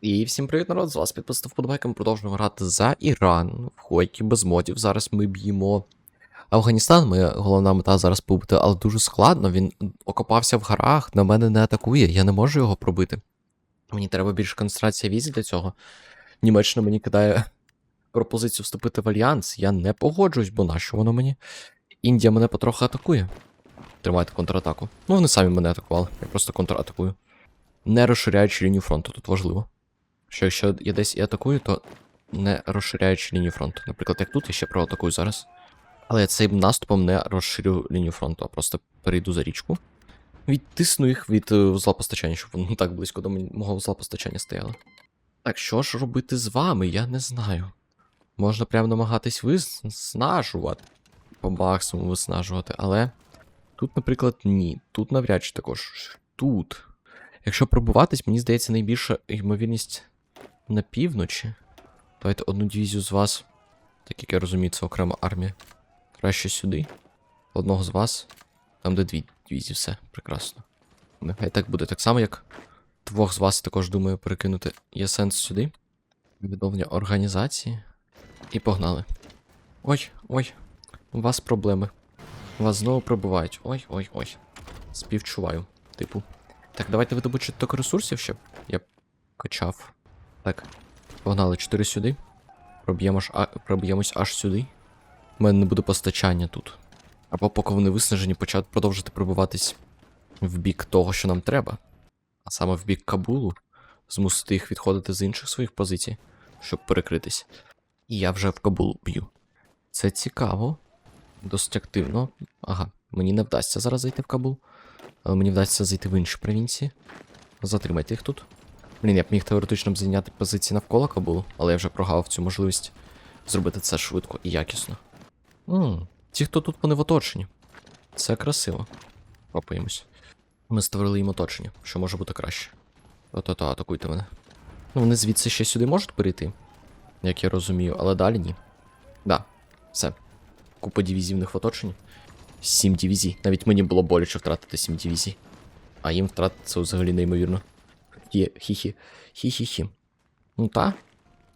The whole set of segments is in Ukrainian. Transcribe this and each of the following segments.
І всім привіт, народ! З вас підписав вподобайка. Ми продовжуємо грати за Іран в хойкі без модів. Зараз ми б'ємо Афганістан. Моя головна мета зараз побити, але дуже складно. Він окопався в горах, на мене не атакує, я не можу його пробити. Мені треба більше концентрація візі для цього. Німеччина мені кидає пропозицію вступити в альянс. Я не погоджуюсь, бо нащо воно мені? Індія мене потроху атакує. Тримайте контратаку. Ну, вони самі мене атакували, я просто контратакую. Не розширяючи лінію фронту, тут важливо. Що якщо я десь і атакую, то не розширяючи лінію фронту. Наприклад, як тут я ще проатакую зараз. Але я цим наступом не розширю лінію фронту, а просто перейду за річку. Відтисну їх від е, злопостачання, щоб вони так близько до мого злопостачання стояли. Так що ж робити з вами, я не знаю. Можна прямо намагатись виснажувати. По максимуму виснажувати, але. Тут, наприклад, ні. Тут навряд чи також. Тут. Якщо пробуватись, мені здається, найбільша ймовірність на півночі. Давайте одну дивізію з вас. Так як я розумію, це окрема армія. Краще сюди. Одного з вас. Там, де дві дивізії, все, прекрасно. Нехай так буде. Так само, як двох з вас також думаю перекинути. Є сенс сюди. Відновлення організації. І погнали. Ой, ой, у вас проблеми. У Вас знову пробувають. Ой, ой, ой. Співчуваю. Типу. Так, давайте видобучити ток ресурсів, щоб я качав. Так. Погнали 4 сюди. Проб'ємось аж сюди. У мене не буде постачання тут. Або поки вони виснажені, почати продовжити пробиватись в бік того, що нам треба. А саме в бік Кабулу, змусити їх відходити з інших своїх позицій, щоб перекритись. І я вже в Кабул б'ю. Це цікаво. Досить активно. Ага, мені не вдасться зараз зайти в Кабул. Але мені вдасться зайти в інші провінції. Затримайте їх тут. Блін, я б міг теоретично б зайняти позиції навколо Кабулу, але я вже прогавив цю можливість зробити це швидко і якісно. Ммм, ті, хто тут вони в оточенні. Це красиво. Попаємось. Ми створили їм оточення, що може бути краще. Ото-то, атакуйте мене. Ну, вони звідси ще сюди можуть перейти, як я розумію, але далі ні. Да, все. Купа дивізій в них в оточенні. Сім дивізій. Навіть мені було боляче втратити сім дивізій. А їм втратити це взагалі неймовірно. Є, хі-хі. Хі-хі-хі. Ну та.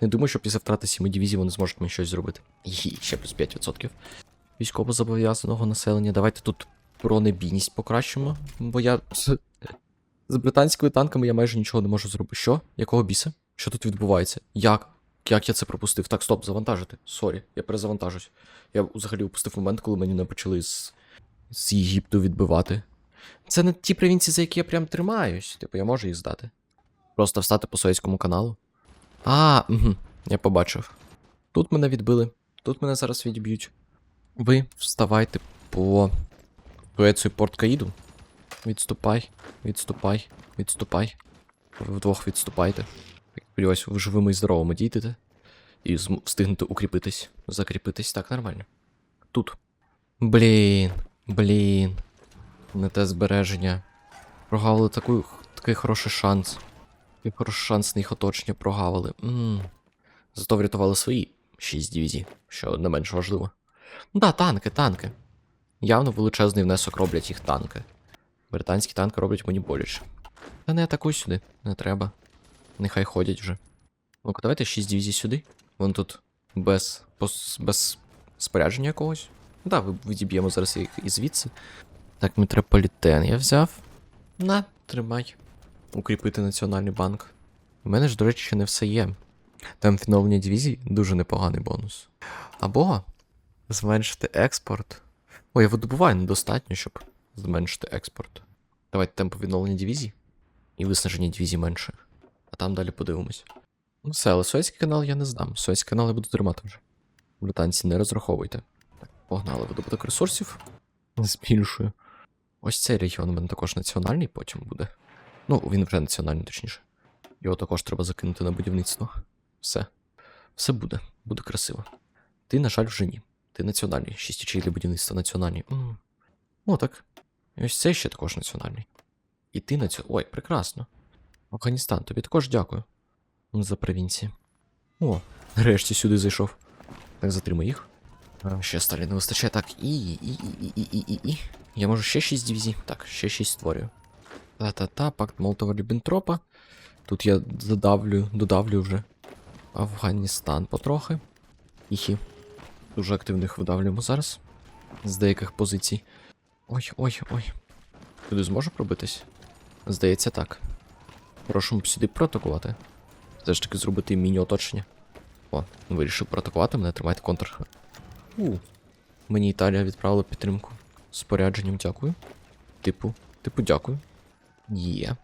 Не думаю, що після втрати сіми дивізій вони зможуть мені щось зробити. Хі, ще плюс 5%. Військово зобов'язаного населення. Давайте тут бронебійність покращимо, бо я. з- британськими танками я майже нічого не можу зробити. Що? Якого біса? Що тут відбувається? Як? Як я це пропустив? Так, стоп, завантажити. Сорі, я перезавантажусь. Я взагалі упустив момент, коли мені не почали з, з Єгипту відбивати. Це не ті провінції, за які я прям тримаюсь. Типу, я можу їх здати. Просто встати по Суецькому каналу. А, угу, я побачив. Тут мене відбили, тут мене зараз відб'ють. Ви вставайте по Суецу і Порт Каїду. Відступай, відступай, відступай. Ви вдвох відступайте. Сподіваюсь, ви живими і здоровими дійдете. І встигнете укріпитись, закріпитись так нормально. Тут. Блін, блін. Не те збереження. Прогавили таку, такий хороший шанс. Такий хороший шанс на їх оточення прогавили. м Зато врятували свої 6 дивізій, що не менш важливо. Ну да, танки, танки. Явно величезний внесок роблять їх танки. Британські танки роблять мені боляче. Та не атакуй сюди, не треба. Нехай ходять вже. Ну-ка, давайте 6 дивізій сюди. Вон тут без, без спорядження якогось. Да, відіб'ємо зараз їх і звідси. Так, метрополітен я взяв. На, тримай. Укріпити Національний банк. У мене ж, до речі, ще не все є. Там відновлення дивізій дуже непоганий бонус. Або зменшити експорт. Ой, я видобуваю недостатньо, щоб зменшити експорт. Давайте темпу відновлення дивізій. І виснаження дивізій менше. А там далі подивимось. Ну все, але Суецький канал я не здам. Суецький канал я буду тримати вже. Британці, не розраховуйте. Так, погнали видобуток ресурсів. Збільшую. Ось цей регіон у мене також національний потім буде. Ну, він вже національний, точніше. Його також треба закинути на будівництво. Все. Все буде. Буде красиво. Ти, на жаль, вже ні. Ти національний. Шість очей для будівництва національні. М. О, так. І ось цей ще також національний. І ти національний. Ой, прекрасно. Афганістан, тобі також дякую. За провінції. О, нарешті сюди зайшов. Так, затримай їх. Ще сталі не вистачає. Так, і. і, і, і, і, і, і. Я можу ще 6 дивізій. Так, ще 6 створюю. Та-та-та, пакт Молотова Ріббентропа. Тут я додавлю, додавлю вже Афганістан потрохи. Іхі. Дуже активних видавлюємо зараз. З деяких позицій. Ой-ой-ой. Туди зможу пробитись? Здається, так. Прошу сюди протакувати. Все ж таки зробити міні-оточення. О, вирішив протакувати, мене тримайте контр. У. Мені Італія відправила підтримку. Спорядженням дякую. Типу, типу, дякую. Є.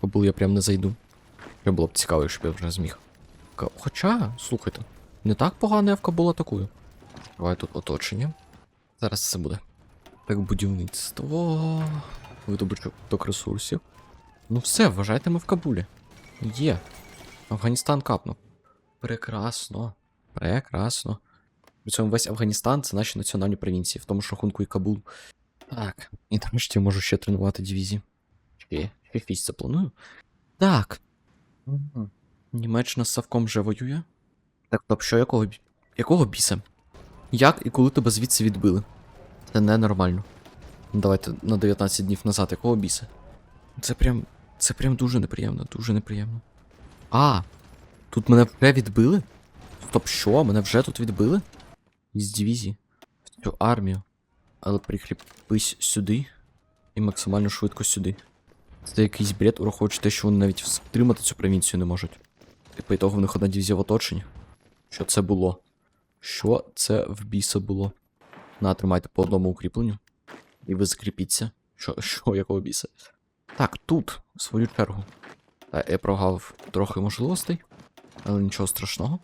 Кабул я прям не зайду. Ще було б цікаво, щоб я вже зміг. Хоча, слухайте, не так погано я в Кабул атакую. Давай тут оточення. Зараз це буде. Так, будівництво. Видобуток ресурсів. Ну все, вважайте ми в Кабулі. Є. Афганістан капнув. Прекрасно. Прекрасно. При цьому весь Афганістан це наші національні провінції, в тому ж рахунку і Кабул. Так. І нарешті я можу ще тренувати дивізії. Ще, фість запланую. Так. Мгм. Німеччина з Савком вже воює. Так, стоп, що якого, якого біса? Як і коли тебе звідси відбили? Це ненормально. Давайте на 19 днів назад, якого біса? Це прям. Це прям дуже неприємно, дуже неприємно. А! Тут мене вже відбили? Стоп, що? Мене вже тут відбили? Із дивізії. В цю армію. Але прикріпись сюди. І максимально швидко сюди. Це якийсь бред, ураховуючи те, що вони навіть втримати цю провінцію не можуть. І по ітогу в них одна дивізія в оточенні. Що це було? Що це в біса було? На, тримайте по одному укріпленню. І ви закріпіться. Що, що, якого біса? Так, тут, в свою чергу. Та, я прогав трохи можливостей, але нічого страшного.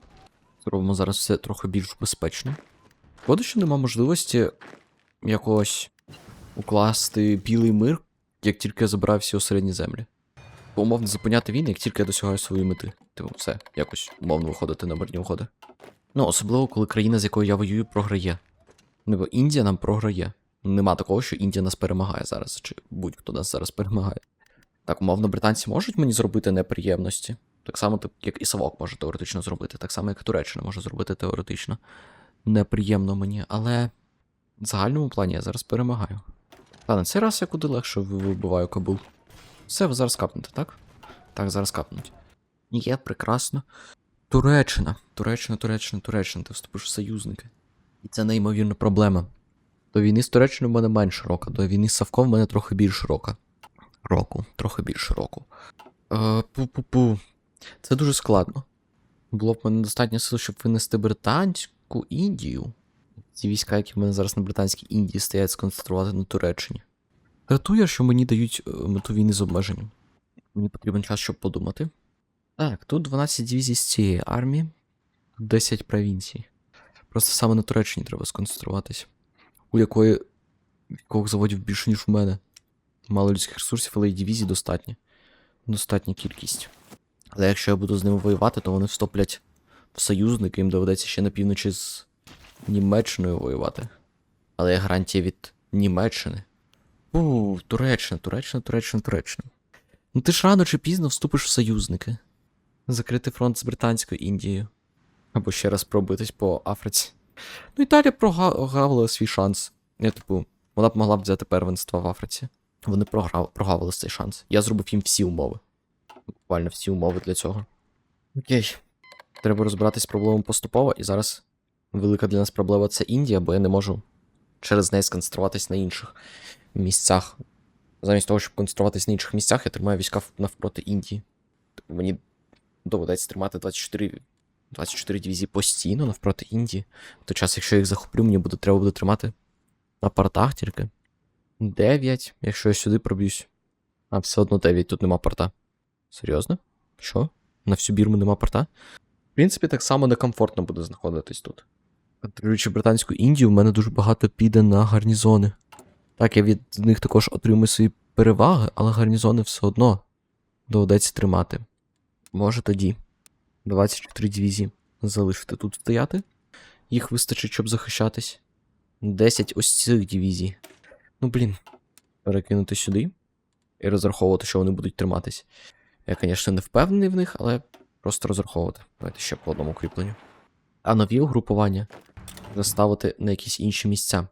Зробимо зараз все трохи більш безпечно. Шкода, що нема можливості якогось укласти білий мир, як тільки я забираю всі осередні землі. Бо умовно зупиняти війни, як тільки я досягаю своєї мети. Типу, все, якось умовно виходити на мирні угоди. Ну, особливо, коли країна, з якою я воюю, програє. Ну, бо Індія нам програє. Нема такого, що Індія нас перемагає зараз, чи будь-хто нас зараз перемагає. Так, умовно, британці можуть мені зробити неприємності. Так само, як і Савок може теоретично зробити, так само, як і Туреччина може зробити теоретично. Неприємно мені, але в загальному плані я зараз перемагаю. Та на цей раз я куди легше вибиваю Кабул. Все, ви зараз капнете, так? Так, зараз капнуть. Є, прекрасно. Туреччина. Туреччина, Туреччина, Туреччина, ти вступиш в союзники. І це неймовірна проблема. До війни з Туреччиною в мене менше рока, до війни з Савком в мене трохи більше рока. Року, трохи більше року. Е, пу-пу-пу. Це дуже складно. Було б мене достатньо сил, щоб винести британську Індію. Ці війська, які в мене зараз на британській Індії стоять, сконцентрувати на Туреччині. Дратує, що мені дають е, мету війни з обмеженням. Мені потрібен час, щоб подумати. Так, тут 12 дивізій з цієї армії, 10 провінцій. Просто саме на Туреччині треба сконцентруватись, у якої військових заводів більше, ніж у мене. Мало людських ресурсів, але і дивізій достатньо. Достатня кількість. Але якщо я буду з ними воювати, то вони встоплять в союзники, їм доведеться ще на півночі з Німеччиною воювати. Але є гарантія від Німеччини. У, Туреччина, Туреччина, Туреччина, Туреччина. Ну ти ж рано чи пізно вступиш в союзники. Закрити фронт з Британською Індією. Або ще раз пробитись по Африці. Ну, Італія прогавила свій шанс. Я, типу, вона б могла б взяти первенство в Африці. Вони програв, прогавили цей шанс. Я зробив їм всі умови. Буквально всі умови для цього. Окей. Треба розбиратись з проблемою поступово, і зараз велика для нас проблема це Індія, бо я не можу через неї сконцентруватись на інших місцях. Замість того, щоб концентруватись на інших місцях, я тримаю війська навпроти Індії. Мені доведеться тримати 24, 24 дивізії постійно навпроти Індії. В той час, якщо я їх захоплю, мені буде, треба буде тримати на портах тільки. 9, якщо я сюди проб'юсь. А, все одно 9, тут нема порта. Серйозно? Що? На всю бірму нема порта? Принципі, так само некомфортно буде знаходитись тут. Контролюючи британську Індію, в мене дуже багато піде на гарнізони. Так, я від них також отримую свої переваги, але гарнізони все одно доведеться тримати. Може тоді 24 дивізії залишити тут стояти. Їх вистачить, щоб захищатись. 10 ось цих дивізій. Ну, блін, перекинути сюди і розраховувати, що вони будуть триматись. Я, звісно, не впевнений в них, але просто розраховувати. Давайте ще по одному кріпленню. А нові угрупування заставити на якісь інші місця.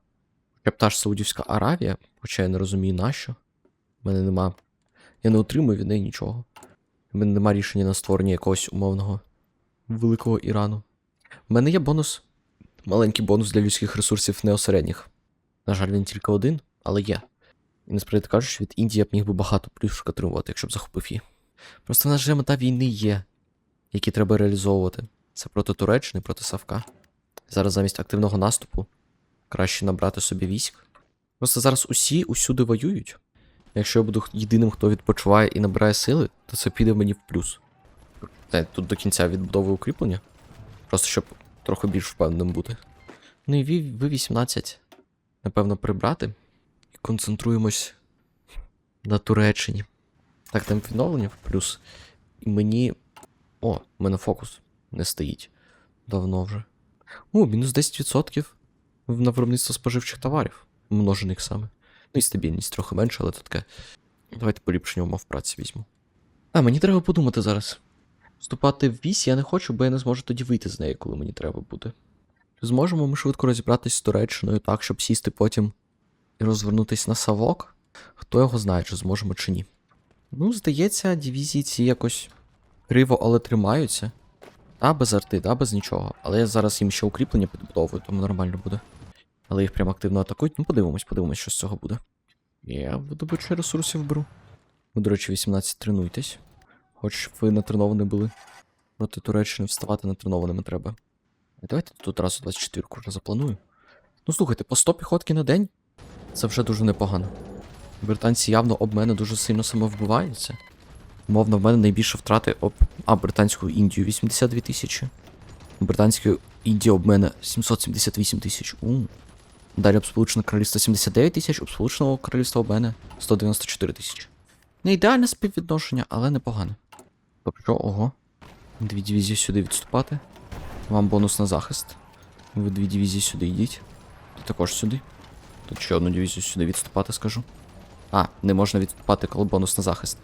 Хоча б та ж Саудівська Аравія, хоча я не розумію нащо. У мене нема. Я не отримую від неї нічого. У мене нема рішення на створення якогось умовного великого Ірану. У мене є бонус. Маленький бонус для людських ресурсів неосередніх. На жаль, він тільки один, але є. І насправді кажучи, від Індії я б міг би багато плюшок отримувати, якщо б захопив її. Просто в нас же мета війни є, які треба реалізовувати. Це проти Туреччини, проти Савка. Зараз замість активного наступу краще набрати собі військ. Просто зараз усі усюди воюють. Якщо я буду єдиним, хто відпочиває і набирає сили, то це піде мені в плюс. Та, тут до кінця відбудови укріплення. Просто щоб трохи більш впевненим бути. Ну і ви 18 напевно, прибрати. І концентруємось на Туреччині. Так, темп відновлення в плюс. І мені. О, в мене фокус не стоїть. Давно вже. О, мінус 10% в- на виробництво споживчих товарів. Множених саме. Ну і стабільність трохи менше, але то таке. Давайте поліпшення умов праці візьму. А, мені треба подумати зараз. Вступати в вісь я не хочу, бо я не зможу тоді вийти з неї, коли мені треба буде. Зможемо ми швидко розібратись з Туреччиною так, щоб сісти потім і розвернутись на Савок? Хто його знає, чи зможемо, чи ні. Ну, здається, дивізії ці якось криво, але тримаються. Та без арти, та без нічого. Але я зараз їм ще укріплення підбудовую, тому нормально буде. Але їх прям активно атакують. Ну, подивимось, подивимось, що з цього буде. Я видобичу ресурсів беру. Ви, до речі, 18 тренуйтесь. Хоч ви натреновані були. Проти Туреччини вставати натренованими треба. А Давайте тут одразу 24 вже запланую. Ну слухайте, по 100 піхотки на день це вже дуже непогано. Британці явно об мене дуже сильно самовбиваються. Мовно, в мене найбільше втрати об. А, британську Індію 82 тисячі. Британську Індію об мене 778 тисяч. У. Далі об Сполучене Королівство 79 тисяч, об Сполученого Королівства об мене 194 тисячі. Не ідеальне співвідношення, але непогане. Тобто, ого. Дві дивізії сюди відступати. Вам бонус на захист. Ви дві дивізії сюди йдіть. Також сюди. Тут ще одну дивізію сюди відступати, скажу. А, не можна відступати, коли бонус на захист.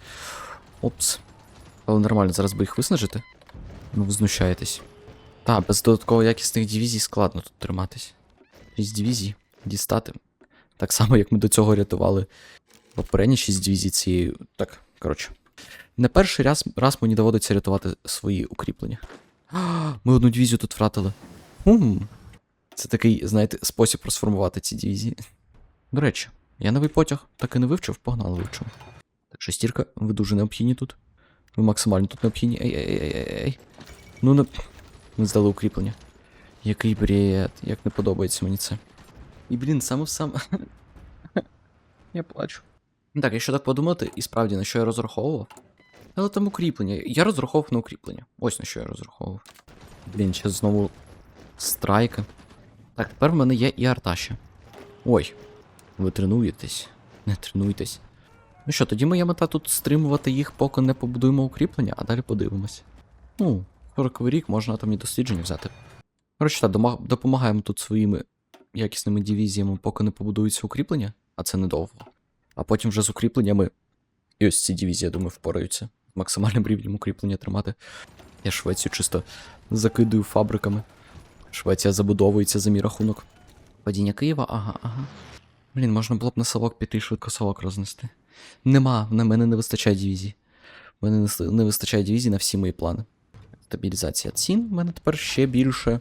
Опс. Але нормально, зараз би їх виснажити. Ну, ви знущаєтесь. Та, без додатково якісних дивізій складно тут триматись. Шість дивізій дістати. Так само, як ми до цього рятували попередні шість дивізій цією. Так, коротше. Не перший раз, раз мені доводиться рятувати свої укріплення. Ми одну дивізію тут втратили. Хм. Це такий, знаєте, спосіб розформувати ці дивізії. До речі, я новий потяг так і не вивчив, погнали вивчив. Шестірка, ви дуже необхідні тут. Ви максимально тут необхідні. Ей, ей, ей, ей. Ну, не. Ми здали укріплення. Який бред, як не подобається мені це. І, блін, саме сам. я плачу. Так, якщо так подумати, і справді на що я розраховував. Але там укріплення. Я розраховував на укріплення. Ось на що я розраховував. Блін, ще знову страйки. Так, тепер в мене є і арта ще. Ой, ви тренуєтесь. Не тренуйтесь. Ну що, тоді моя мета тут стримувати їх, поки не побудуємо укріплення, а далі подивимось. Ну, 40 рік можна атомні дослідження взяти. Коротше, так, допомагаємо тут своїми якісними дивізіями, поки не побудуються укріплення, а це недовго. А потім вже з укріпленнями. І ось ці дивізії, я думаю, впораються. Максимальним рівнем укріплення тримати. Я Швецію чисто закидую фабриками. Швеція забудовується за мій рахунок. Падіння Києва, ага, ага. Блін, можна було б на совок піти і швидко совок рознести. Нема, на мене не вистачає дивізій. В мене не вистачає дивізій на всі мої плани. Стабілізація цін. В мене тепер ще більше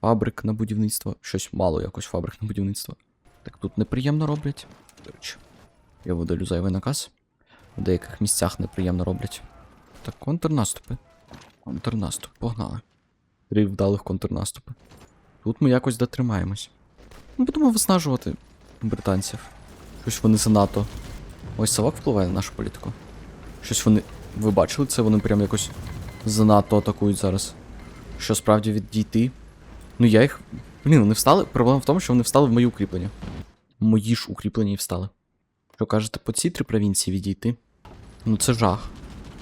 фабрик на будівництво. Щось мало якось фабрик на будівництво. Так тут неприємно роблять. До речі, я видалю зайвий наказ. В деяких місцях неприємно роблять. Так, контрнаступи. Контрнаступ, погнали. Три вдалих контрнаступи. Тут ми якось дотримаємось. Ми будемо виснажувати британців. Щось вони занадто. Ось Савок впливає на нашу політику. Щось вони. Ви бачили це? Вони прям якось занадто атакують зараз. Що справді відійти? Ну я їх. Блін, вони встали. Проблема в тому, що вони встали в мої укріплення. Мої ж укріплення і встали. Що кажете, по ці три провінції відійти? Ну це жах.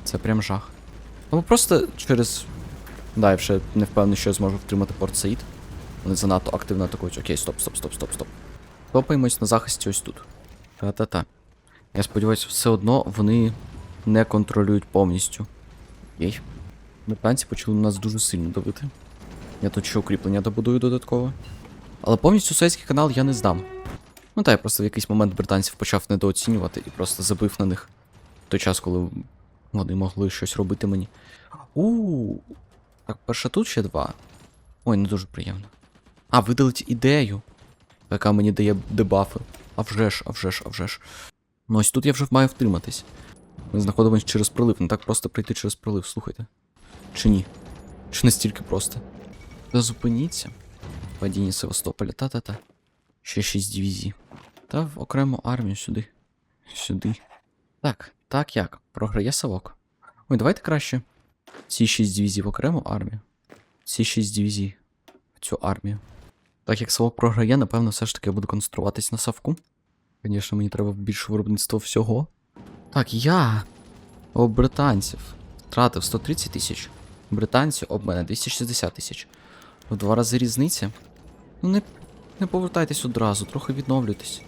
Це прям жах. Ну просто через. Да, я вже не впевнений, що я зможу втримати Порт Саїд. Вони занадто активно атакують. Окей, стоп, стоп, стоп, стоп, стоп. Топаємось на захисті ось тут. Та-та-та. Я сподіваюся, все одно вони не контролюють повністю. Окей. Британці почали нас дуже сильно давити. Я тут ще укріплення добудую додатково. Але повністю Суецький канал я не здам. Ну та я просто в якийсь момент британців почав недооцінювати і просто забив на них. В той час, коли Вони могли щось робити мені. у Так, перше тут ще два. Ой, не дуже приємно. А, видалить ідею, яка мені дає дебафи. А вже ж, а вже ж, а вже ж. Ну ось тут я вже маю втриматись. Ми знаходимося через пролив. Не так просто пройти через пролив, слухайте. Чи ні? Чи настільки просто? Та зупиніться. Падіння Севастополя, та-та-та. Ще шість дивізій. Та в окрему армію сюди. Сюди. Так, так як? Програє Савок. Ой, давайте краще. Ці шість дивізій в окрему армію. Ці шість дивізій в цю армію. Так як Савок програє, напевно, все ж таки я буду концентруватись на Савку. Звісно, мені треба більше виробництва всього. Так, я об британців втратив 130 тисяч. Британці об мене 260 тисяч. В два рази різниця. Ну не, не повертайтесь одразу, трохи відновлюйтесь.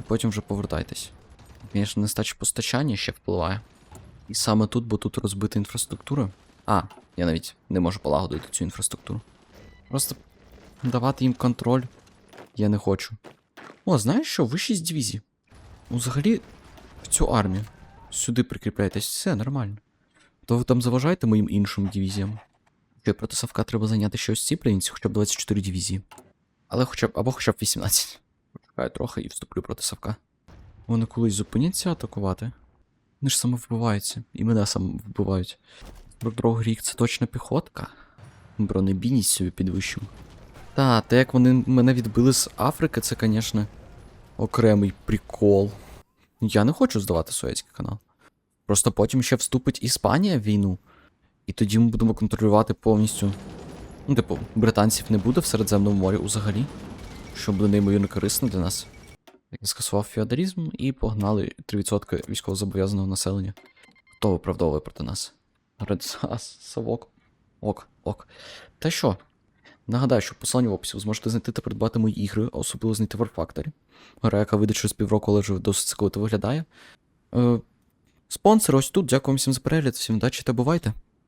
І потім вже повертайтесь. Звісно, нестача постачання ще впливає. І саме тут, бо тут розбита інфраструктура. А, я навіть не можу полагодити цю інфраструктуру. Просто давати їм контроль я не хочу. О, знаєш що? Ви 6 дивізій. Ну, взагалі, в цю армію. Сюди прикріпляйтесь, все нормально. То ви там заважаєте моїм іншим дивізіям. Що проти Савка треба зайняти ще ось ці провінції, хоча б 24 дивізії. Але хоча б, або хоча б 18. Почекаю трохи і вступлю проти Савка. Вони колись зупиняться атакувати. Вони ж саме вбиваються, і мене саме вбивають. Другий рік це точно піхотка. Бронебійність собі підвищив. Та, те, як вони мене відбили з Африки, це, звісно, окремий прикол. Я не хочу здавати Суецький канал. Просто потім ще вступить Іспанія в війну. І тоді ми будемо контролювати повністю. Ну, типу, британців не буде в Середземному морі взагалі. Що буде неймовірно корисно для нас. Я скасував феодалізм і погнали 3% військовозобов'язаного населення. Хто виправдовує проти нас? Редсас, Савок. Ок, ок. Та що? Нагадаю, що в в описі ви зможете знайти та придбати мої ігри, а особливо знайти War Factory. Гра, яка вийде через півроку, але вже досить цікаво виглядає. Е, спонсор ось тут. Дякую всім за перегляд, всім удачі та бувайте!